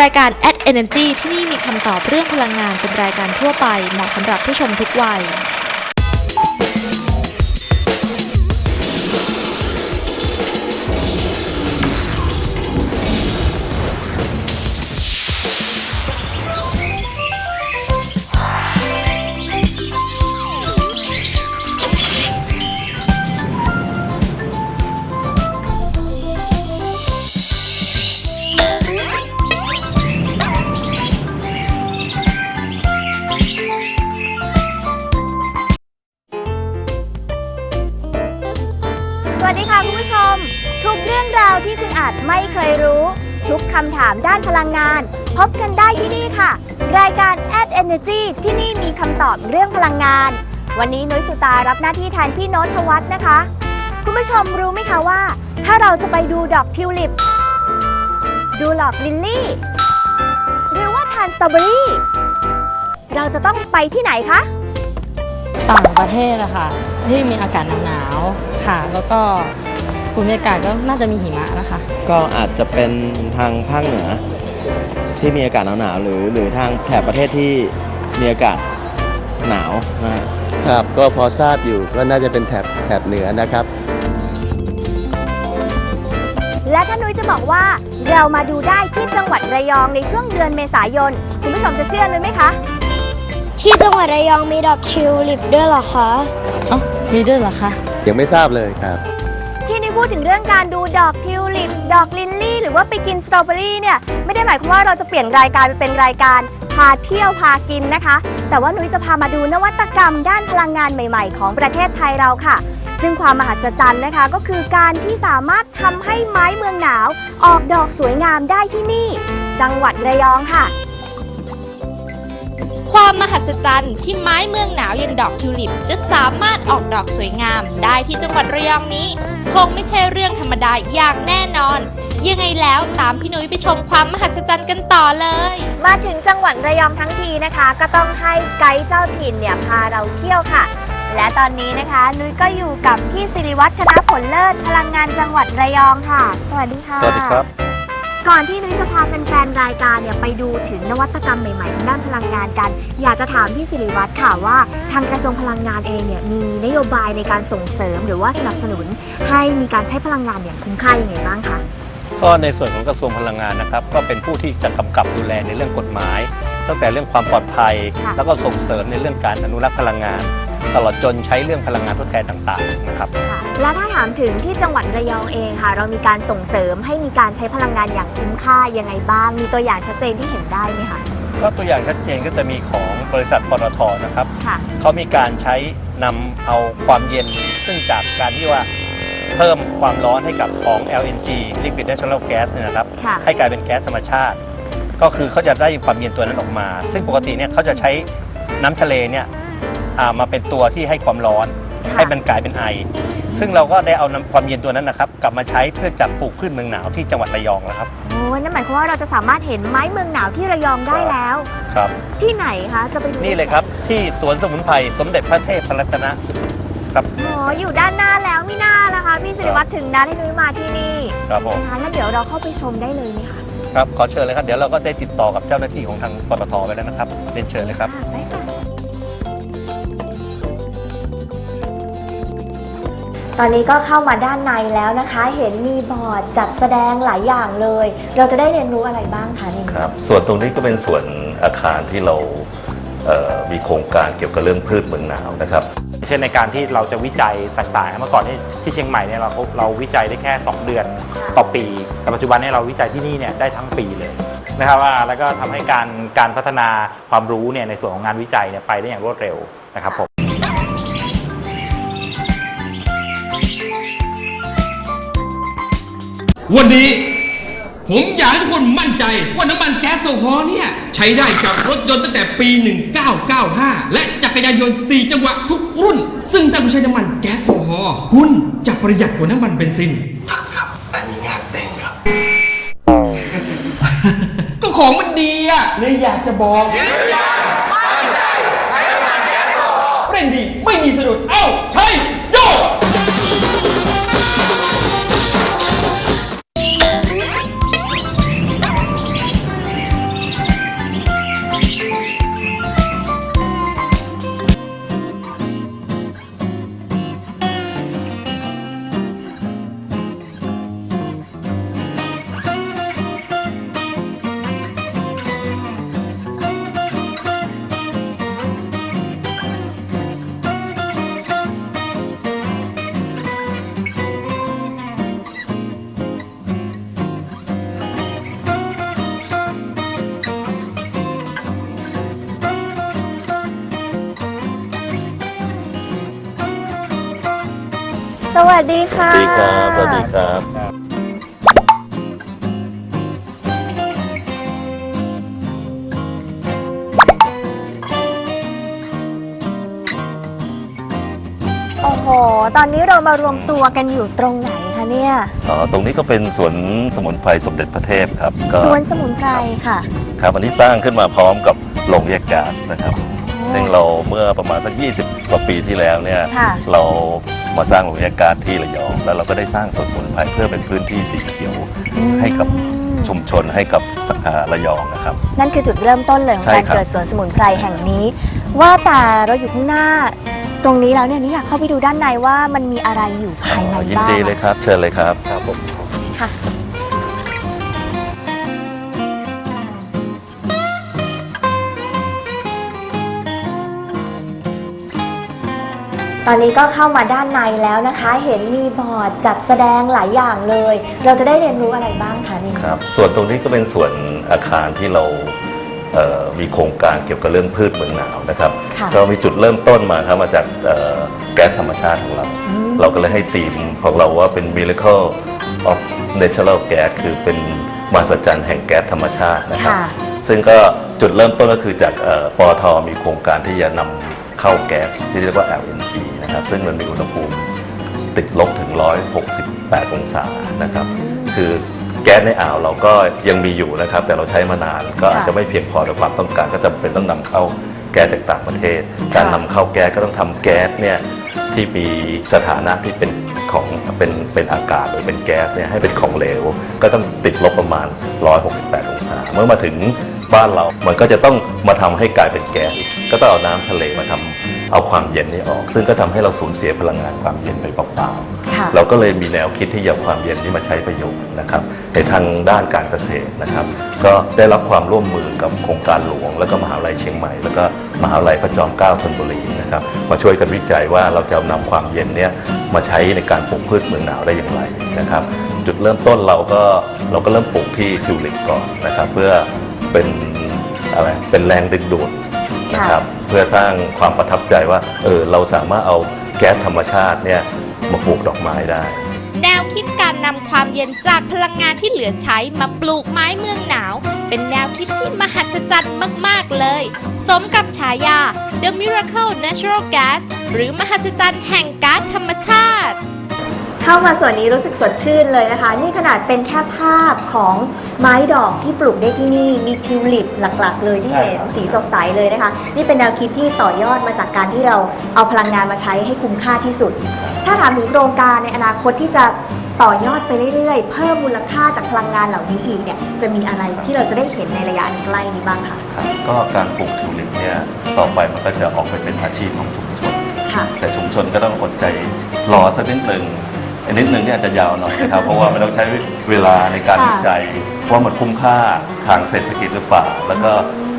รายการ Ad Energy ที่นี่มีคำตอบเรื่องพลังงานเป็นรายการทั่วไปเหมาะสำหรับผู้ชมทุกวัย รายการ Ad Energy ที่นี่มีคำตอบเรื่องพลังงาน วันนี้นุ้ยสุตารับหน้าที่แทนพี่โน้ตทวัฒน์นะคะ คุณผู้ชมรู้ไหมคะว่า ถ้าเราจะไปดูดอกทิวลิป ดูดอกลิลลี่ หรือว่าทานสตรอเบอรี่ เราจะต้องไปที่ไหนคะ ต่างประเทศอะค่ะ ที่มีอากาศหนาวๆค่ะ แล้วก็ภูมิอากาศก็น่าจะมีหิมะนะคะ ก็อาจจะเป็นทางภาคเหนือ ที่มีอากาศหนาวๆหรือหรือทางแถบประเทศที่มีอากาศหนาวนะฮะครับก็พอทราบอยู่ก็น่าจะเป็นแถบแถบเหนือนะครับ และถ้านุ้ยจะบอกว่าเรามาดูได้ที่จังหวัดระยองในช่วงเดือนเมษายน คุณผู้ชมจะเชื่อนุ้ยไหมคะ ที่จังหวัดระยองมีดอกทิวลิปด้วยเหรอคะเอ้ามีด้วยเหรอคะ ยังไม่ทราบเลยครับที่นุ้ย พูดถึงเรื่องการดูดอกทิวลิป ดอกลิลลี่ หรือว่าไปกินสตรอเบอรี่เนี่ยไม่ได้หมายความว่าเราจะเปลี่ยนรายการไปเป็นรายการพาเที่ยวพากินนะคะ แต่ว่านุ้ยจะพามาดูนวัตกรรมด้านพลังงานใหม่ ๆ ของประเทศไทยเราค่ะ ซึ่งความมหัศจรรย์นะคะ ก็คือการที่สามารถทำให้ไม้เมืองหนาว ออกดอกสวยงามได้ที่นี่ จังหวัดระยองค่ะ ความมหัศจรรย์ที่ไม้เมืองหนาวอย่างดอกทิวลิป จะสามารถออกดอกสวยงามได้ที่จังหวัดระยองนี้ คงไม่ใช่เรื่องธรรมดาอย่างแน่นอน ยังไงแล้วตามพี่นุ้ยไปชมความมหัศจรรย์กันต่อเลย มาถึงจังหวัดระยองทั้งทีนะคะ ก็ต้องให้ไกด์เจ้าถิ่นเนี่ยพาเราเที่ยวค่ะ และตอนนี้นะคะ นุ้ยก็อยู่กับพี่สิริวัฒนผลเลิศพลังงานจังหวัดระยองค่ะ สวัสดีค่ะ สวัสดีครับ ก่อนที่นุ้ยจะพาแฟนๆรายการเนี่ยไปดูถึงนวัตกรรมใหม่ๆทางด้านพลังงานกัน อยากจะถามพี่สิริวัฒน์ค่ะว่า ทางกระทรวงพลังงานเองเนี่ยมีนโยบายในการส่งเสริม หรือว่าสนับสนุนให้มีการใช้พลังงานอย่างคุ้มค่ายังไงบ้างคะก็ในส่วนของกระทรวงพลังงานนะครับ ก็เป็นผู้ที่จะกำกับดูแลในเรื่องกฎหมาย ตั้งแต่เรื่องความปลอดภัยค่ะแล้วก็ส่งเสริมในเรื่องการอนุรักษ์พลังงาน ตลอดจนใช้เรื่องพลังงานทดแทนต่างๆนะครับ ค่ะและถ้าถามถึงที่จังหวัดระยองเองค่ะ เรามีการส่งเสริมให้มีการใช้พลังงานอย่างคุ้มค่ายังไงบ้าง มีตัวอย่างชัดเจนที่เห็นได้ไหมคะก็ตัวอย่างชัดเจนก็จะมีของบริษัทปตทนะครับ ค่ะ เขามีการใช้นำเอาความเย็นซึ่งจากการที่ว่าเพิ่มความร้อนให้กับของ LNG Liquid Natural Gas เนี่ยนะครับ ค่ะ ให้กลายเป็นแก๊สธรรมชาติ ก็คือเขาจะได้ความเย็นตัวนั้นออกมา ซึ่งปกติเนี่ยเขาจะใช้น้ำทะเลเนี่ยอ่า มาเป็นตัวที่ให้ความร้อน ค่ะ ให้มันกลายเป็นไอ ซึ่งเราก็ได้เอาน้ำความเย็นตัวนั้นนะครับกลับมาใช้เพื่อจับปลูกพืชเมืองหนาวที่จังหวัดระยองแล้วครับ โอ้นั่นหมายความว่าเราจะสามารถเห็นไม้เมืองหนาวที่ระยองได้แล้ว ครับ ที่ไหนคะจะไปดูนี่เลยครับที่สวนสมุนไพรสมเด็จพระเทพพรัตนะอ๋ออยู่ด้านหน้าแล้วไม่น่านะคะพี่สิริวัฒน์ถึงนัดให้นุ้ยมาที่นี่ครับผมนะคะงั้นเดี๋ยวเราเข้าไปชมได้เลยไหมคะครับขอเชิญเลยครับเดี๋ยวเราก็ได้ติดต่อกับเจ้าหน้าที่ของทางปตทไปแล้วนะครับเรียนเชิญเลยครับค่ะได้ ตอนนี้ก็เข้ามาด้านในแล้วนะคะ เห็นมีบอร์ดจัดแสดงหลายอย่างเลย เราจะได้เรียนรู้อะไรบ้างคะนี่ครับส่วนตรงนี้ก็เป็นส่วนอาคารที่เราเอ่อมีโครงการเกี่ยวกับเรื่องพืชเมืองหนาวนะครับ เช่นในการที่เราจะวิจัยต่างๆ เมื่อก่อนที่ที่เชียงใหม่เนี่ยเราเราวิจัยได้แค่ 2 เดือนต่อปี แต่ปัจจุบันเนี่ยเราวิจัยที่นี่เนี่ยได้ทั้งปีเลยนะครับว่าแล้วก็ทำให้การการพัฒนาความรู้เนี่ยในส่วนของงานวิจัยเนี่ยไปได้อย่างรวดเร็วนะครับผม วันนี้ผมอยากให้ทุกคนมั่นใจว่าน้ำมันแก๊สโซฮอล์เนี่ย ใช้ได้กับรถยนต์ตั้งแต่ปี 1995 และจักรยานยนต์ 4 จังหวะทุกรุ่น ซึ่งถ้าคุณใช้น้ำมันแก๊สโซฮอล์คุณจะประหยัดกว่าน้ำมันเบนซินครับ อันนี้งานแต่งครับ ก็ของมันดีอะเลยอยากจะบอกเร่งดีไม่มีสะดุดเอ้าใช่ วัสดีค่ะ สวัสดีครับ สวัสดีครับ โอ้โห ตอนนี้เรามารวมตัวกันอยู่ตรงไหนคะเนี่ย อ๋อ ตรงนี้ก็เป็นสวนสมุนไพรสมเด็จพระเทพครับ ก็สวนสมุนไพรค่ะ ครับอันนี้สร้างขึ้นมาพร้อมกับโรงแยกก๊าซนะครับ ซึ่งเราเมื่อประมาณสัก 20 กว่าปีที่แล้วเนี่ย ค่ะ เรา มาสร้างโรงแยกก๊าซที่ระยอง แล้วเราก็ได้สร้างสวนสมุนไพรเพื่อเป็นพื้นที่สีเขียวให้กับชุมชนให้กับอ่าระยองนะครับ นั่นคือจุดเริ่มต้นเลยของใช่การครับเกิดสวนสมุนไพรแห่งนี้ ว่าแต่เราอยู่ข้างหน้าตรงนี้แล้วเนี่ยนี่อยากเข้าไปดูด้านในว่ามันมีอะไรอยู่ภายในอ๋อยินบ้างดีเลยครับ เชิญเลยครับครับผมค่ะ ตอนนี้ก็เข้ามาด้านในแล้วนะคะ เห็นมีบอร์ดจัดแสดงหลายอย่างเลย เราจะได้เรียนรู้อะไรบ้างคะนี่ครับ ส่วนตรงนี้ก็เป็นส่วนอาคารที่เราเอ่อมีโครงการเกี่ยวกับเรื่องพืชเมืองหนาวนะครับค่ะก็มีจุดเริ่มต้นมาครับมาจากเอ่อแก๊สธรรมชาติของเราอืมเราก็เลยให้ธีมของเราว่าเป็น miracle of natural gas คือเป็นมหัศจรรย์แห่งแก๊สธรรมชาตินะครับค่ะซึ่งก็จุดเริ่มต้นก็คือจากเอ่อปอทมีโครงการที่จะนำ เข้าแก๊สที่เรียกว่า LNG นะครับซึ่งมันมีอุณหภูมิติดลบถึง 168 องศานะครับคือแก๊สในอ่าวเราก็ยังมีอยู่นะครับ แต่เราใช้มานานก็อาจจะไม่เพียงพอต่อความต้องการก็จำเป็นต้องนำเข้าแก๊สจากต่างประเทศ การนำเข้าแก๊สก็ต้องทำแก๊สเนี่ยที่มีสถานะที่เป็นของเป็นเป็นอากาศหรือเป็นแก๊สเนี่ยให้เป็นของเหลว ก็ต้องติดลบประมาณ 168 องศา เมื่อมาถึง บ้านเรา มันก็จะต้องมาทำให้กลายเป็นแก๊สอีก ก็ต้องเอาน้ำทะเลมาทำเอาความเย็นนี้ออก ซึ่งก็ทำให้เราสูญเสียพลังงานความเย็นไปเปล่าๆค่ะเราก็เลยมีแนวคิดที่จะเอาความเย็นที่มาใช้ประโยชน์นะครับ ในทางด้านการเกษตรนะครับ ก็ได้รับความร่วมมือกับโครงการหลวง แล้วก็มหาวิทยาลัยเชียงใหม่ แล้วก็มหาวิทยาลัยพระจอมเกล้าธนบุรีนะครับ มาช่วยกันวิจัยว่าเราจะนำความเย็นเนี้ยมาใช้ในการปลูกพืชเมืองหนาวได้อย่างไรนะครับ จุดเริ่มต้นเราก็เราก็เริ่มปลูกที่ทิวลิปก่อนนะครับ เพื่อ เป็นอะไรเป็นแรงดึงดูดนะครับเพื่อสร้างความประทับใจว่าเออเราสามารถเอาแก๊สธรรมชาติเนี่ยมาปลูกดอกไม้ได้ แนวคิดการนำความเย็นจากพลังงานที่เหลือใช้มาปลูกไม้เมืองหนาว เป็นแนวคิดที่มหัศจรรย์มาก ๆ เลย สมกับฉายา The Miracle Natural Gas หรือมหัศจรรย์แห่งก๊าซธรรมชาติ เข้ามาส่วนนี้รู้สึกสดชื่นเลยนะคะ นี่ขนาดเป็นแค่ภาพของไม้ดอกที่ปลูกได้ที่นี่มีทิวลิปหลัก ๆ เลยที่เห็นสีสดใสเลยนะคะ นี่เป็นแนวคิดที่ต่อยอดมาจากการที่เราเอาพลังงานมาใช้ให้คุ้มค่าที่สุด ถ้าถามถึงโครงการในอนาคตที่จะต่อยอดไปเรื่อยๆ เพิ่มมูลค่าจากพลังงานเหล่านี้อีกเนี่ยจะมีอะไรที่เราจะได้เห็นในระยะอันใกล้นี้บ้างคะครับก็การปลูกทิวลิปเนี่ยต่อไปมันก็จะออกไปเป็นอาชีพของชุมชน ค่ะ แต่ชุมชนก็ต้องอดใจรอสักนิดหนึ่ง อันนิดหนึ่งเนี่ยอาจจะยาวหน่อยนะครับ เพราะว่ามันต้องใช้เวลาในการค่ะวิจัยว่ามันคุ้มค่าทางเศรษฐกิจหรือเปล่า แล้วก็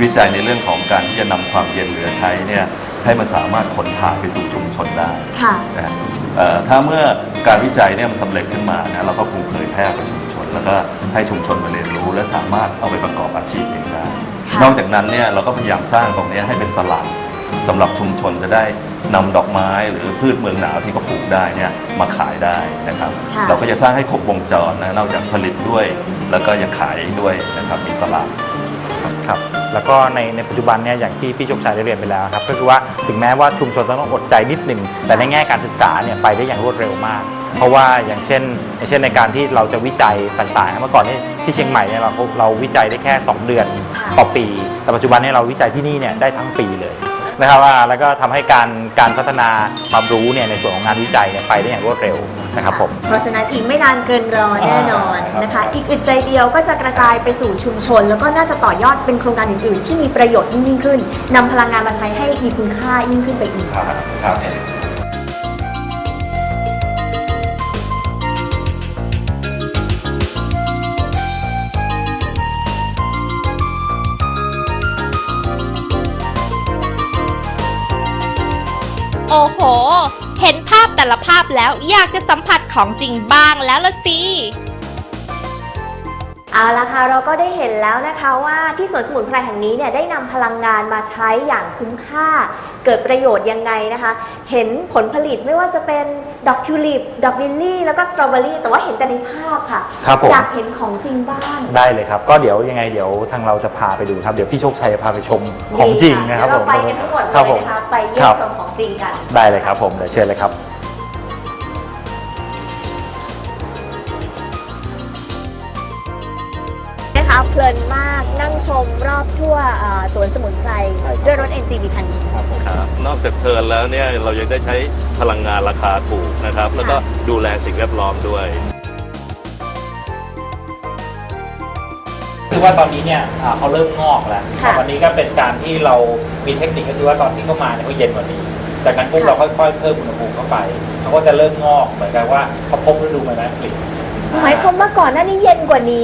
วิจัยในเรื่องของการที่จะนำความเย็นเหลือใช้เนี่ยให้มันสามารถขนถ่ายไปสู่ชุมชนได้ค่ะนะฮะเอ่อถ้าเมื่อการวิจัยเนี่ยมันสำเร็จขึ้นมานะเราก็คงเผยแพร่ไปชุมชน แล้วก็ให้ชุมชนมาเรียนรู้ และสามารถเอาไปประกอบอาชีพเองได้ค่ะนอกจากนั้นเนี่ยเราก็พยายามสร้างตรงเนี้ยให้เป็นตลาด สำหรับชุมชนจะได้นำดอกไม้หรือพืชเมืองหนาวที่เขาปลูกได้เนี่ยมาขายได้นะครับ ค่ะ เราก็จะสร้างให้ครบวงจรนะนอกจากผลิตด้วย แล้วก็ยังขายด้วยนะครับมีตลาด ครับแล้วก็ในในปัจจุบันเนี่ยอย่างที่พี่โชคชัยได้เรียนไปแล้วครับก็คือว่าถึงแม้ว่าชุมชนต้องอดใจนิดหนึ่งแต่ในแง่การศึกษาเนี่ยไปได้อย่างรวดเร็วมาก เพราะว่าอย่างเช่นอย่างเช่นในการที่เราจะวิจัยต่างๆเมื่อก่อนที่ที่เชียงใหม่เนี่ยเราเราวิจัยได้แค่ 2 เดือนต่อปี แต่ปัจจุบันเนี่ยเราวิจัยที่นี่เนี่ยได้ทั้งปีเลย นะครับว่าแล้วก็ทำให้การการพัฒนาความรู้เนี่ยในส่วนของงานวิจัยเนี่ยไปได้อย่างรวดเร็วนะครับผมเพราะฉะนั้นอีกไม่นานเกินรอแน่นอนนะคะ อีกอึดใจเดียวก็จะกระจายไปสู่ชุมชน แล้วก็น่าจะต่อยอดเป็นโครงการอื่นๆ ที่มีประโยชน์ยิ่งๆขึ้นนำพลังงานมาใช้ให้มีคุณค่ายิ่งขึ้นไปอีกครับโแต่ละภาพแล้วอยากจะสัมผัสของจริงบ้างแล้วละสิเอเอาละค่ะเราก็ได้เห็นแล้วนะคะว่าที่สวนสมุนไพรแห่งนี้เนี่ยได้นำพลังงานมาใช้อย่างคุ้มค่า เกิดประโยชน์ยังไงนะคะ เห็นผลผลิตไม่ว่าจะเป็นดอกทิวลิปดอกลิลลี่แล้วก็สตรอเบอรี่แต่ว่าเห็นแต่ในภาพค่ะครับผมอยากเห็นของจริงบ้าง ได้เลยครับก็เดี๋ยวยังไงเดี๋ยวทางเราจะพาไปดูครับ เดี๋ยวพี่โชคชัยจะพาไปชมของจริงนะครับเดี๋ผยวมเราไปกันทั้งหมดเลครับยผมนะคะไปเยี่ยคมรับชมของจริงกันได้เลยครับผมเดี๋ยวเชิญเลยครับ นะคะเพลินมากนั่งชมรอบทั่วเอ่อสวนสมุนไพรใช่ครับ ด้วยรถ NCV คันนี้ครับนอกจากเพลินแล้วเนี่ยเรายังได้ใช้พลังงานราคาถูกนะครับ แล้วก็ดูแลสิ่งแวดล้อมด้วย คือว่าตอนนี้เนี่ยอ่าเขาเริ่มงอกแล้วค่ะ วันนี้ก็เป็นการที่เรามีเทคนิคก็คือว่าตอนที่เขามาเนี่ยเขาเย็นกว่านี้ จากนั้นปุ๊บเราค่อยๆเพิ่มอุณหภูมิเข้าไปเขาก็จะเริ่มงอกเหมือนกับว่าเขาพบฤดูใบไม้ผลิหมายความว่าก่อนหน้านี้เย็นกว่านี้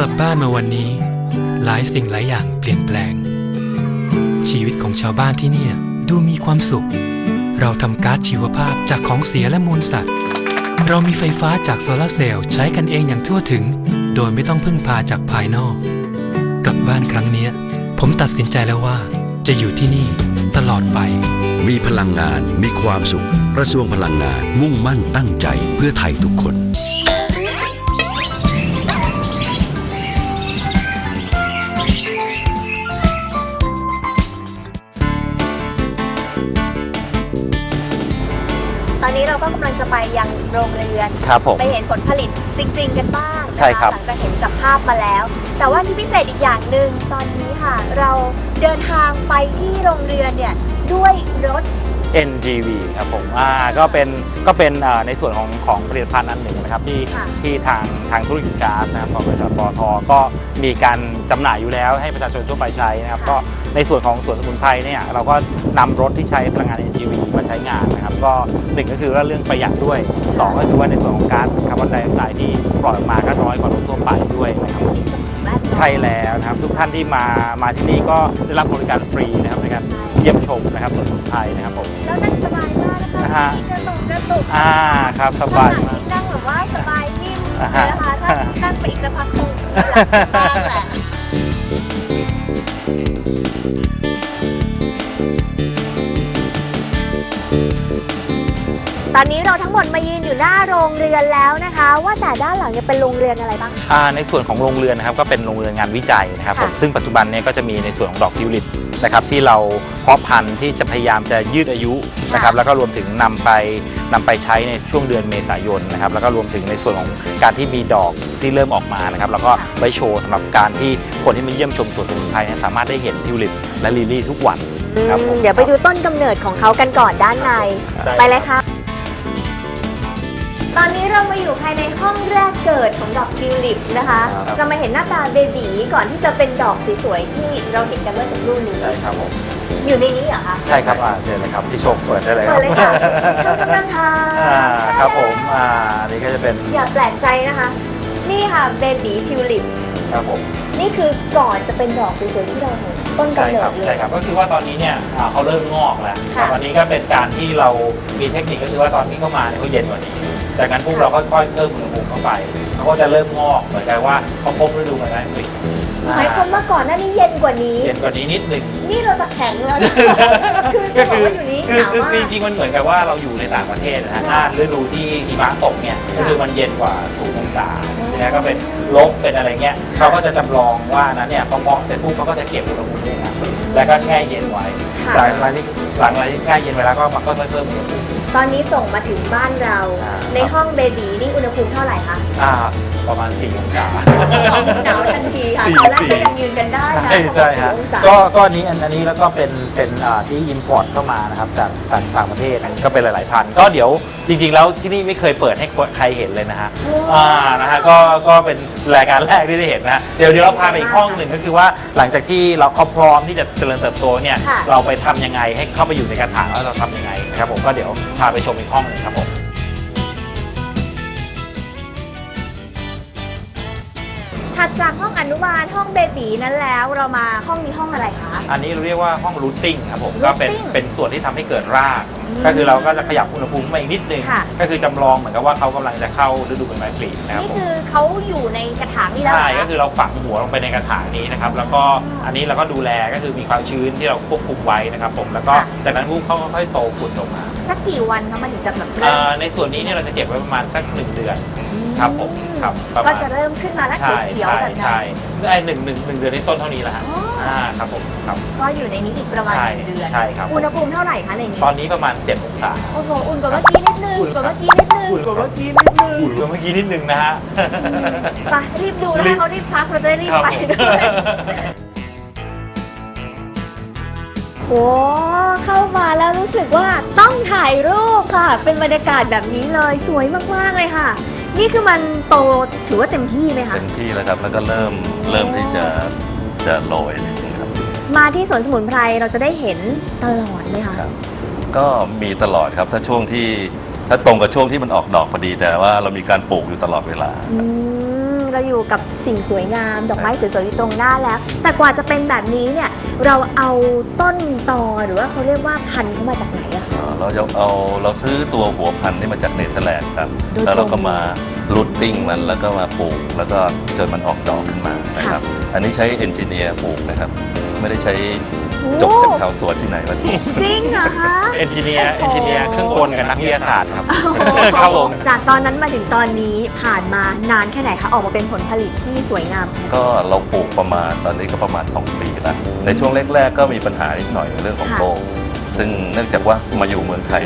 กลับบ้านมาวันนี้ หลายสิ่งหลายอย่างเปลี่ยนแปลง ชีวิตของชาวบ้านที่เนี่ยดูมีความสุข เราทำก๊าซชีวภาพจากของเสียและมูลสัตว์ เรามีไฟฟ้าจากโซลาร์เซลล์ใช้กันเองอย่างทั่วถึง โดยไม่ต้องพึ่งพาจากภายนอก กลับบ้านครั้งนี้ผมตัดสินใจแล้วว่า จะอยู่ที่นี่ตลอดไป มีพลังงานมีความสุข กระทรวงพลังงานมุ่งมั่นตั้งใจเพื่อไทยทุกคน ก็กำลังจะไปยังโรงเรือน ครับผม ไปเห็นผลผลิตจริง ๆ กันบ้างนะะใช่ครับ หลังจากเห็นจากภาพมาแล้ว แต่ว่าที่พิเศษอีกอย่างหนึ่งตอนนี้ค่ะ เราเดินทางไปที่โรงเรือนเนี่ยด้วยรถ NGV ครับผมอ่าก็เป็นก็เป็นอ่าในส่วนของของผลิตภัณฑ์อันหนึ่งนะครับที่ค่ะ ที่ทางทางธุรกิจก๊าซนะครับของบริษัทปอทก็มีการจำหน่ายอยู่แล้วให้ประชาชนทั่วไปใช้นะครับ ก็ในส่วนของสวนสมุนไพรเนี่ยเราก็นำรถที่ใช้พลังงาน NGV มาใช้งานนะครับ ก็หนึ่งก็คือว่าเรื่องประหยัดด้วยสองก็คือว่าในส่วนของก๊าซคาร์บอนไดออกไซด์ที่ปล่อยออกมาก็น้อยกว่ารถทั่วไปด้วยนะครับผมแวดล้อมใช่แล้วนะครับทุกท่านที่มามาที่นี่ก็ได้รับบริการฟรีนะครับในการเยี่ยมชมนะครับสวนสมุนไพรนะครับผมแล้วนั่งสบายมากนะคะนะฮะมีกระตุกกระตุกอ่าครับสบายมากนั่งแบบว่าสบายนิ่มอ่าเลฮะยนะคะถ้านั่งไปอีกสักพักคงหลับบ้างแหละ ตอนนี้เราทั้งหมดมายืนอยู่หน้าโรงเรือนแล้วนะคะ ว่าแต่ด้านหลังเนี่ยเป็นโรงเรือนอะไรบ้างคะ อ่าในส่วนของโรงเรือนนะครับก็เป็นโรงเรือนงานวิจัยนะครับผมค่ะซึ่งปัจจุบันเนี้ก็จะมีในส่วนของดอกทิวลิปนะครับที่เราเพาะพันธุ์ที่จะพยายามจะยืดอายุนะครับแล้วก็รวมถึงนำไปนำไปใช้ในช่วงเดือนเมษายนนะครับแล้วก็รวมถึงในส่วนของการที่มีดอกที่เริ่มออกมานะครับแล้วก็ไว้โชว์สำหรับการที่คนที่มาเยี่ยมชมสวนสมุนไพรเนี่ยสามารถได้เห็นทิวลิปและลิลลี่ทุกวัน ครับผมเดี๋ยวไปดูต้นกำเนิดของเขากันก่อนด้านในได้ไปเลยค่ะ ตอนนี้เรามาอยู่ภายในห้องแรกเกิดของดอกทิวลิปนะคะ ครับ จะมาเห็นหน้าตาเบบีก่อนที่จะเป็นดอกสวยๆที่เราเห็นกันเมื่อสักครู่นี้ ใช่ครับผมอยู่ในนี้เหรอคะ ใช่ครับอ่าเชิญเลยครับพี่โชคเปิดได้เลยคเปิรับดเลยค่ะเจ้ากำลังทาอ่าครับผมอ่าอันนี้ก็จะเป็นอย่าแปลกใจนะคะ นี่ค่ะเบบีทิวลิป ครับผม นี่คือก่อนจะเป็นดอกสวยๆที่เราเห็นต้นใช่กำเนิครัดบเลยใช่ครับก็คือว่าตอนนี้เนี่ยอ่าเขาเริ่มงอกแล้วค่ะวันนี้ก็เป็นการที่เรามีเทคนิคก็คือว่าตอนที่เข้ามาเนี่ยเขาเย็นกว่านี้ จากนั้นพวกค่ะเราค่อยๆเพิ่มอุณหภูมิเข้าไปเขาก็จะเริ่มงอกเหมือนกับว่าเขาพบฤดูใบไม้ผลิหมายความว่าก่อนหน้านี้เย็นกว่านี้ เย็นกว่านี้นิดนึง นี่เราจะแข็งแล้วนะคือจะบอกว่าอยู่นี้หคือนาวคือมากจริงๆมันเหมือนกับว่าเราอยู่ในต่างประเทศนะฮะหค่ะน้าฤดูที่หิมะตกเนี่ยก็คือมันเย็นกว่าศูนย์องศาอืมนะก็เป็นลบเป็นอะไรเงี้ยเขาก็จะจำลองว่านั้นเนี่ยพอเพาะเสร็จปุ๊บเขาก็จะเก็บอุณหภูมิเนี่ยนะแล้วก็แช่เย็นไว้ค่ะ หลังจากที่หลังจากที่แช่เย็นไว้แล้วก็มันก็เพิ่มอุณหภูมิ ตอนนี้ส่งมาถึงบ้านเราอ่าในห้องเบบีนี่อุณหภูมิเท่าไหร่คะ อ่า ประมาณ4องศา หนาวทันทีค่ะสี่ตอนแรกสี่ก็ยังยืนกันได้นะใช่ใช่ฮะเพราว่าสี่องศาก็ก็อันนี้อันอันนี้แล้วก็เป็นเป็นอ่าที่อินพอร์ตเข้ามานะครับจากต่างต่างประเทศนะก็เป็นหลาย ๆ พัน ก็เดี๋ยวจริง ๆ แล้วที่นี่ไม่เคยเปิดให้ใครเห็นเลยนะฮะอ่านะฮะก็ก็เป็นรายการแรกที่ได้เห็นนะฮะเดี๋ยวเดี๋ยวเราพาไปอีกห้องหนึ่งก็คือว่าหลังจากที่เราเขาพร้อมที่จะเจริญเติบโตเนี่ยค่ะเราไปทำยังไงให้เข้าไปอยู่ในกระถางแล้วเราทำยังไงนะครับผมก็เดี๋ยวพาไปชมอีกห้องหนึ่งครับผม ถัดจากห้องอนุบาลห้องเบบีนั้นแล้วเรามาห้องนี้ห้องอะไรคะ อันนี้เราเรียกว่าห้องรูทติ้งครับผมก็เป็น routing เป็นส่วนที่ทำให้เกิดราก อืมก็คือเราก็จะขยับอุณหภูมิมาอีกนิดนึง ค่ะ ก็คือจำลองเหมือนกับว่าเขากำลังจะเข้าฤดูใบไม้ผลินะครับนี่ผมคือเขาอยู่ในกระถางนี่แล้วเหรใช่อก็คะ คือเราฝังหัวลงไปในกระถางนี้นะครับ แล้วก็อันนี้เราก็ดูแลก็คือมีความชื้นที่เราควบคุมไว้นะครับผมแล้วก็จากนั้นปุ๊บเขาก็ค่อยโตขุดลงมาสักกี่วันคะมันถึงจะแบบเริ่เอ่มอในส่วนนี้เนี่ยเราจะเก็บไว้ประมาณสักหนึ่งเดือน ครับผมครับประก็มาณจะเริ่มขึ้นมาแล้วใช่เขียวๆใช่แบบนั้นใช่ไอ้หนึ่งหนึ่งหนึ่งเดือนในต้นเท่านี้แหละฮะอ๋ออ่อ่าครับผมครับ ก็อยู่ในนี้อีกประมาณใช่หนึ่งเดือน ใช่ครับ อุณหภูมิเท่าไหร่คะในนี้ตอนนี้ประมาณ7องศา โอ้โหอุ่นกว่าเมื่อกี้นิดนึงกว่าเมื่อกี้นิดนึงอุ่นกว่าเมื่อกี้นิดนึงอุ่นกว่าเมื่อกี้นิดนึงนะฮะ ไปรีบดูแล้วรีให้บเขารีบพักเราจะได้รีบครับไปผมด้วยโอ้เข้ามาแล้วรู้สึกว่าต้องถ่ายรูปค่ะ เป็นบรรยากาศแบบนี้เลยสวยมากๆเลยค่ะ นี่คือมันโตถือว่าเต็มที่ไหมคะ เต็มที่แล้วครับ แล้วก็เริ่มเริ่มที่จะจะโรยนิดนึงครับมาที่สวนสมุนไพรเราจะได้เห็นตลอดเลยค่ะ ครับ ก็มีตลอดครับ ถ้าช่วงที่ถ้าตรงกับช่วงที่มันออกดอกพอดีแต่ว่าเรามีการปลูกอยู่ตลอดเวลา อืม เราอยู่กับสิ่งสวยงาม ดอกไม้สวยๆอยู่ตรงหน้าแล้ว แต่กว่าจะเป็นแบบนี้เนี่ยเราเอาต้นตอหรือว่าเขาเรียกว่าพันธุ์เข้ามาจากไหนอะคะเอ่อเราจะเอาเราซื้อตัวหัวพันธุ์นี่มาจากเนเธอร์แลนด์ครับ โดยตรงแล้วเราก็มารูทติ้งมันแล้วก็มาปลูก แล้วก็จนมันออกดอกขึ้นมานะครับ อันนี้ใช้เอนจิเนียร์ปลูกนะครับ ไม่ได้ใช้ จบจากชาวสวนที่ไหนมาปลูกจริงเหรอคะเอนจิเนียร์เอนจิเนียร์เครื่องกลกับนักวิทยาศาสตร์ครับโอ้โหครับผมจากตอนนั้นมาถึงตอนนี้ผ่านมานานแค่ไหนคะออกมาเป็นผลผลิตที่สวยงามขนาดนี้ก็เราปลูกประมาณตอนนี้ก็ประมาณ 2 ปีแล้วในช่วงแรกๆก็มีปัญหานิดหน่อยในเรื่องของค่ะโรคซึ่งเนื่องจากว่ามาอยู่เมืองไทย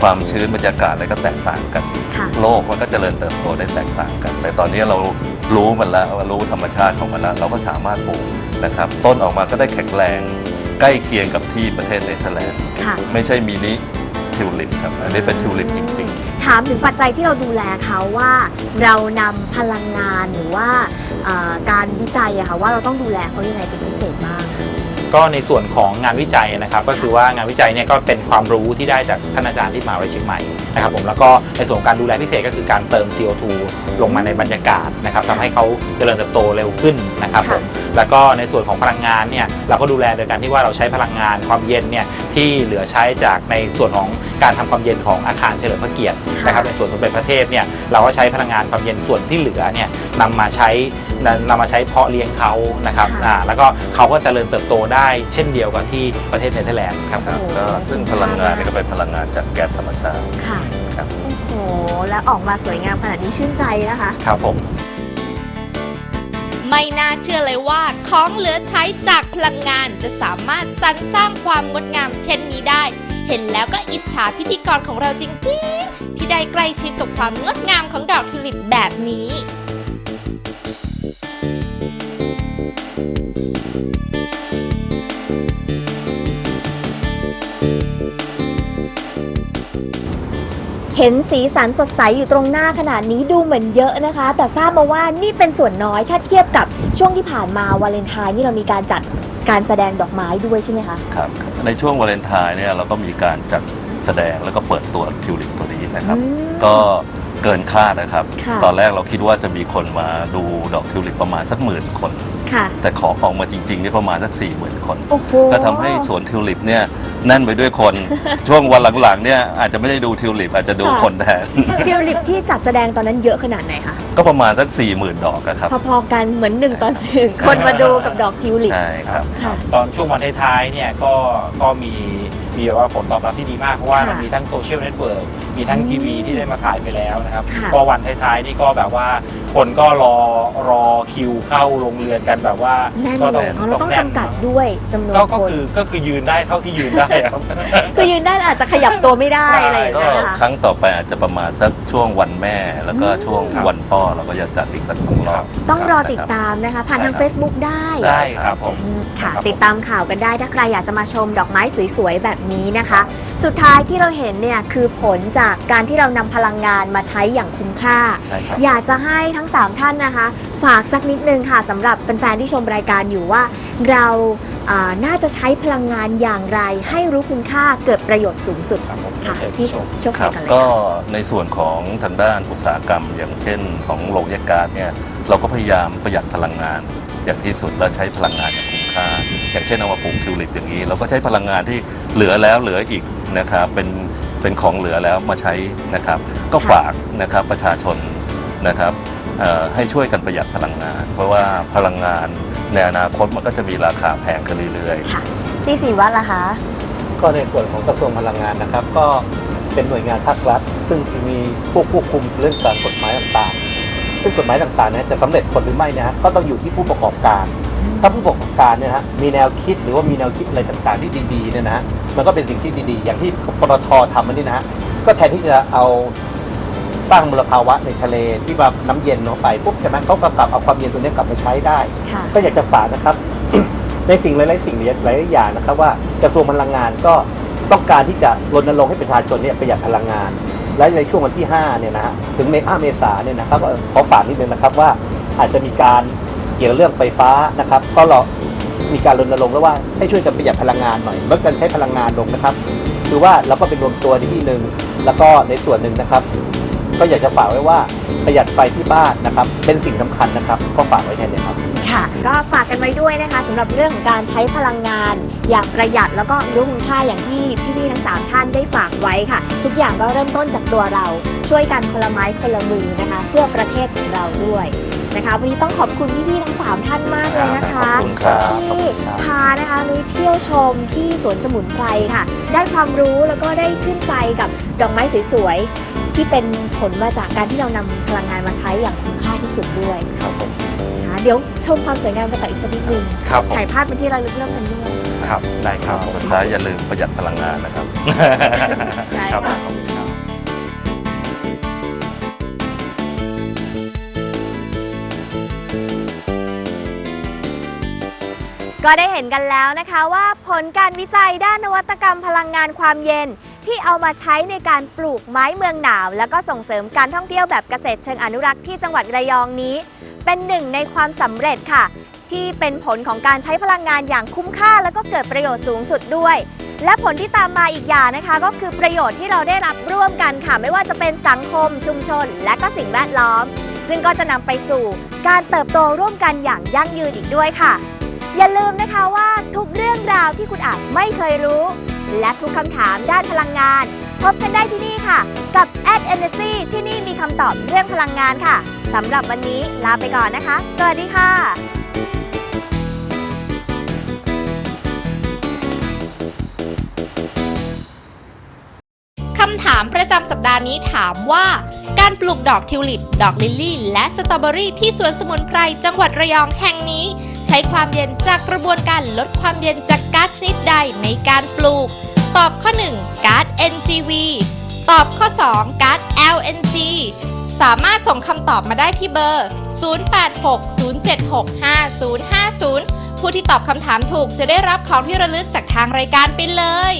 ความชื้นบรรยากาศอะไรก็แตกต่างกันค่ะโลกมันก็เจริญเติบโตได้แตกต่างกัน แต่ตอนนี้เรารู้มันแล้วว่ารู้ธรรมชาติของมันแล้ว เราก็สามารถปลูกนะครับ ต้นออกมาก็ได้แข็งแรง ใกล้เคียงกับที่ประเทศเนเธอร์แลนด์ค่ะ ไม่ใช่มินิทิวลิปครับอันนี้เป็นทิวลิปจริง ๆ ถามถึงปัจจัยที่เราดูแลเขาว่า เรานำพลังงานหรือว่าเอ่อการวิจัยอะค่ะว่าเราต้องดูแลเขายังไงเป็นพิเศษบ้าง ก็ในส่วนของงานวิจัยนะครับก็คือว่างานวิจัยเนี่ยก็เป็นความรู้ที่ได้จากท่านอาจารย์ที่มหาวิทยาลัยเชียงใหม่นะครับผมแล้วก็ในส่วนของการดูแลพิเศษก็คือการเติม CO2 ลงมาในบรรยากาศนะครับทำให้เขาเจริญเติบโตเร็วขึ้นนะครับผมแล้วก็ในส่วนของพลังงานเนี่ยเราก็ดูแลโดยการที่ว่าเราใช้พลังงานความเย็นเนี่ยที่เหลือใช้จากในส่วนของ การทำความเย็นของอาคารเฉลิมพระเกียรตินะครับในส่วนสมเด็จพระเทพเนี่ยเราก็ใช้พลังงานความเย็นส่วนที่เหลือเนี่ยนำมาใช้นำมาใช้เพาะเลี้ยงเขานะครับค่ะอ่าแล้วก็เขาก็เจริญเติบโตได้เช่นเดียวกับที่ประเทศเนเธอร์แลนด์ครับครับก็ซึ่งพลังงานนี่ก็เป็นพลังงานจากแก๊สธรรมชาติค่ะครับโอ้โหแล้วออกมาสวยงามขนาดนี้ชื่นใจนะคะครับผมไม่น่าเชื่อเลยว่าของเหลือใช้จากพลังงานจะสามารถสรรสร้างความงดงามเช่นนี้ได้ เห็นแล้วก็อิจฉาพิธีกรของเราจริงๆ ที่ได้ใกล้ชิดกับความงดงามของดอกทิวลิปแบบนี้ เห็นสีสันสดใสอยู่ตรงหน้าขนาดนี้ดูเหมือนเยอะนะคะ แต่ทราบมาว่านี่เป็นส่วนน้อยถ้าเทียบกับช่วงที่ผ่านมาวาเลนไทน์นี่เรามีการจัดการแสดงดอกไม้ด้วยใช่ไหมคะ ครับ ในช่วงวาเลนไทน์เนี่ยเราก็มีการจัดแสดงแล้วก็เปิดตัวทิวลิปตัวนี้นะครับ อืมก็เกินคาดนะครับ ค่ะ ตอนแรกเราคิดว่าจะมีคนมาดูดอกทิวลิปประมาณสักหมื่นคน ค่ะ แต่ขอออกมาจริงๆนี่ประมาณสักสี่หมื่นคน โอ้โห ก็ทำให้สวนทิวลิปเนี่ยแน่นไปด้วยคน ช่วงวันหลังๆเนี่ยอาจจะไม่ได้ดูทิวลิปอาจจะดูค่ะ คนแทน ทิวลิปที่จัดแสดงตอนนั้นเยอะขนาดไหนคะ ก็ประมาณสักสี่หมื่นดอกอะครับ พอๆกันเหมือนหนึ่งต่อหนึ่งคนมาดูกับดอกทิวลิป ใช่ครับ ค่ะ ตอนช่วงวันท้ายๆเนี่ยก็ก็มีมีแบบว่าผลตอบรับที่ดีมากเพราะว่าค่ะมันมีทั้งโซเชียลเน็ตเวิร์กมีทั้งอืมทีวีที่ได้มาขายไปแล้วนะครับค่ะ ก็วันท้ายๆนี่ก็แบบว่าคนก็รอรอคิวเข้าโรงเรือนกันแบบว่าแน่นก็เลยอ๋อเราต้องแน่นจำกัดด้วยจำนวนก็ก็คนคือก็คือยืนได้เท่าที่ยืนได้ครับ คือยืนได้อาจจะขยับตัวไม่ได้ใช่อะไรอย่างก็เงี้ยนะคะ ครั้งต่อไปอาจจะประมาณสักช่วงวันแม่ แล้วก็อืมช่วงวันพ่อเราก็จะจัดอีกสักสองรอบต้องรอติดนะคบตามนะคะ ผ่านทางได้ครับ Facebook ได้ได้ครับผม อืมค่ะ ครับผม ติดตามข่าวกันได้ถ้าใครอยากจะมาชมดอกไม้สวยๆ แบบนี้นะคะ สุดท้ายที่เราเห็นเนี่ยคือผลจากการที่เรานำพลังงานมาใช้อย่างคุ้มค่า ใช่ครับ อยากจะให้ทั้ง 3 ท่านนะคะ ฝากสักนิดนึงค่ะสำหรับแฟนๆที่ชมรายการอยู่ว่า เราอ่าน่าจะใช้พลังงานอย่างไร ให้รู้คุณค่าเกิดประโยชน์สูงสุดค่ะพี่โชคโชคครับกันเลยก็ค่ะ ในส่วนของทางด้านอุตสาหกรรม อย่างเช่นของโรงแยกก๊าซเนี่ยเราก็พยายามประหยัดพลังงาน อย่างที่สุดและใช้พลังงานอย่างคุ้มค่า อย่างเช่นเอามาปลูกทิวลิปอย่างนี้ เราก็ใช้พลังงานที่เหลือแล้วเหลืออีกนะครับเป็นเป็นของเหลือแล้วมาใช้นะครับ ก็ฝากนะครับประชาชนนะครับเอ่อ ให้ช่วยกันประหยัดพลังงาน เพราะว่าพลังงานในอนาคตมันก็จะมีราคาแพงขึ้นเรื่อยๆค่ะพี่สีวัตรล่ะคะ ก็ในส่วนของกระทรวงพลังงานนะครับ ก็เป็นหน่วยงานภาครัฐ ซึ่งมีผู้ควบคุมเรื่องการกฎหมายต่างๆ ซึ่งกฎหมายต่างๆเนี้จะสำเร็จผลหรือไม่นะฮะก็ต้องอยู่ที่ผู้ประกอบการ ถ้าผู้ประกอบการเนี่ยนะฮะมีแนวคิดหรือว่ามีแนวคิดอะไรต่างๆที่ดีๆเนี่ยนะฮะมันก็เป็นสิ่งที่ดีๆ อย่างที่ปตททำมันนี่นะฮะก็แทนที่จะเอา สร้างมลภาวะในทะเลที่แบบน้ำเย็นลงไปปุ๊บจากนั้นเขาก็กลับเอาความเย็นตัวนี้กลับมาใช้ได้ค่ะก็อยากจะฝากนะครับ ในสิ่งหลายๆสิ่งหลายๆอย่างนะครับ ว่ากระทรวงพลังงานก็ต้องการที่จะรณรงค์ให้ประชาชนเนี่ยประหยัดพลังงาน และในช่วงวันที่ 5 เนี่ยนะฮะถึงเมษาเมษาเนี่ยนะครับก็ขอฝากนิดนึงนะครับว่าอาจจะมีการเกี่ยวเรื่องไฟฟ้านะครับ ก็เรามีการรณรงค์แล้วว่าให้ช่วยกันประหยัดพลังงานหน่อยลดการใช้พลังงานลงนะครับ คือว่าเราก็เป็นรวมตัวในที่หนึ่งแล้วก็ในส่วนหนึ่งนะครับ ก็อยากจะฝากไว้ว่าประหยัดไฟที่บ้านนะครับ เป็นสิ่งสำคัญนะครับ ก็ฝากไว้แค่นี้ครับ ค่ะ ก็ฝากกันไว้ด้วยนะคะสำหรับเรื่องของการใช้พลังงาน อย่างประหยัดแล้วก็รู้คุณค่าอย่างที่พี่ๆทั้งสามท่านได้ฝากไว้ค่ะ ทุกอย่างก็เริ่มต้นจากตัวเรา ช่วยกันคนละไม้คนละมือนะคะ เพื่อประเทศของเราด้วยนะคะวันนี้ต้องขอบคุณพี่ๆทั้งสามท่านมากเลยนะคะขอบคุณครับขอบที่คุณครับ พานะคะนุ้ยเที่ยวชมที่สวนสมุนไพรค่ะ ได้ความรู้แล้วก็ได้ชื่นใจกับดอกไม้สวยๆ ที่เป็นผลมาจากการที่เรานำพลังงานมาใช้อย่างคุ้มค่าที่สุดด้วยครับผมนะคะเดี๋ยวชมความสวยงามกันต่ออีกสักนิดนึงครับผมถ่ายภาพเป็นที่ระลึกเรื่องกันด้วย ครับได้ครับสุดท้ายอย่าลืมประหยัดพลังงานนะครับใช่ครับค่ะ ขอบคุณครับ ก็ได้เห็นกันแล้วนะคะว่าผลการวิจัยด้านนวัตกรรมพลังงานความเย็น ที่เอามาใช้ในการปลูกไม้เมืองหนาว แล้วก็ส่งเสริมการท่องเที่ยวแบบเกษตรเชิงอนุรักษ์ที่จังหวัดระยองนี้ เป็นหนึ่งในความสำเร็จค่ะ ที่เป็นผลของการใช้พลังงานอย่างคุ้มค่า แล้วก็เกิดประโยชน์สูงสุดด้วย และผลที่ตามมาอีกอย่างนะคะ ก็คือประโยชน์ที่เราได้รับร่วมกันค่ะ ไม่ว่าจะเป็นสังคม ชุมชน และก็สิ่งแวดล้อม ซึ่งก็จะนำไปสู่การเติบโตร่วมกันอย่างยั่งยืนอีกด้วยค่ะ อย่าลืมนะคะว่าทุกเรื่องราวที่คุณอาจไม่เคยรู้ และทุกคำถามด้านพลังงาน พบกันได้ที่นี่ค่ะ กับ Ad Energy ที่นี่มีคำตอบเรื่องพลังงานค่ะสำหรับวันนี้ลาไปก่อนนะคะ สวัสดีค่ะคำถามประจำสัปดาห์นี้ถามว่า การปลูกดอกทิวลิป ดอกลิลลี่ และสตรอเบอรี่ที่สวนสมุนไพรจังหวัดระยองแห่งนี้ ช้ความเย็นจากกระบวนการลดความเย็นจากก๊าซชนิดใดในการปลูก ตอบข้อ 1 ก๊าซ NGV ตอบข้อ 2 ก๊าซ LNG สามารถส่งคำตอบมาได้ที่เบอร์ 0860765050 ผู้ที่ตอบคำถามถูกจะได้รับของที่ระลึกจากทางรายการไปเลย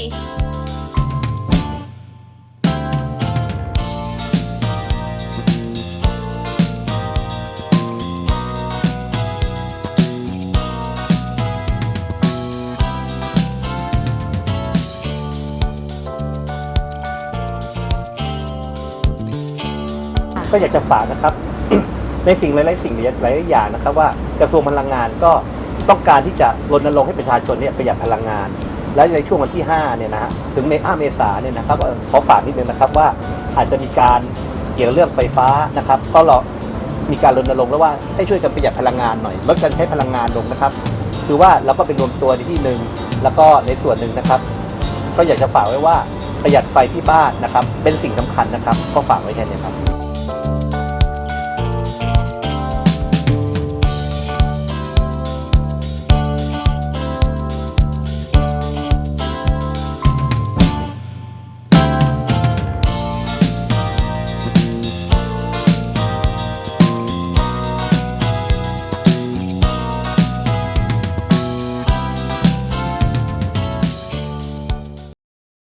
ก็อยากจะฝากนะครับ ในสิ่งหลายๆสิ่งหลายๆอย่างนะครับว่ากระทรวงพลังงานก็ต้องการที่จะรณรงค์ให้ประชาชนเนี่ยประหยัดพลังงาน และในช่วงวันที่5เนี่ยนะฮะถึงเมษาเมษาเนี่ยนะครับขอฝากนิดนึงนะครับว่าอาจจะมีการเกี่ยวเรื่องไฟฟ้านะครับ ก็เรามีการรณรงค์แล้วว่าให้ช่วยกันประหยัดพลังงานหน่อยลดการใช้พลังงานลงนะครับคือว่าเราก็เป็นรวมตัวในที่หนึ่งแล้วก็ในส่วนหนึ่งนะครับ ก็อยากจะฝากไว้ว่าประหยัดไฟที่บ้านนะครับ เป็นสิ่งสำคัญนะครับ ก็ฝากไว้แค่นี้ครับ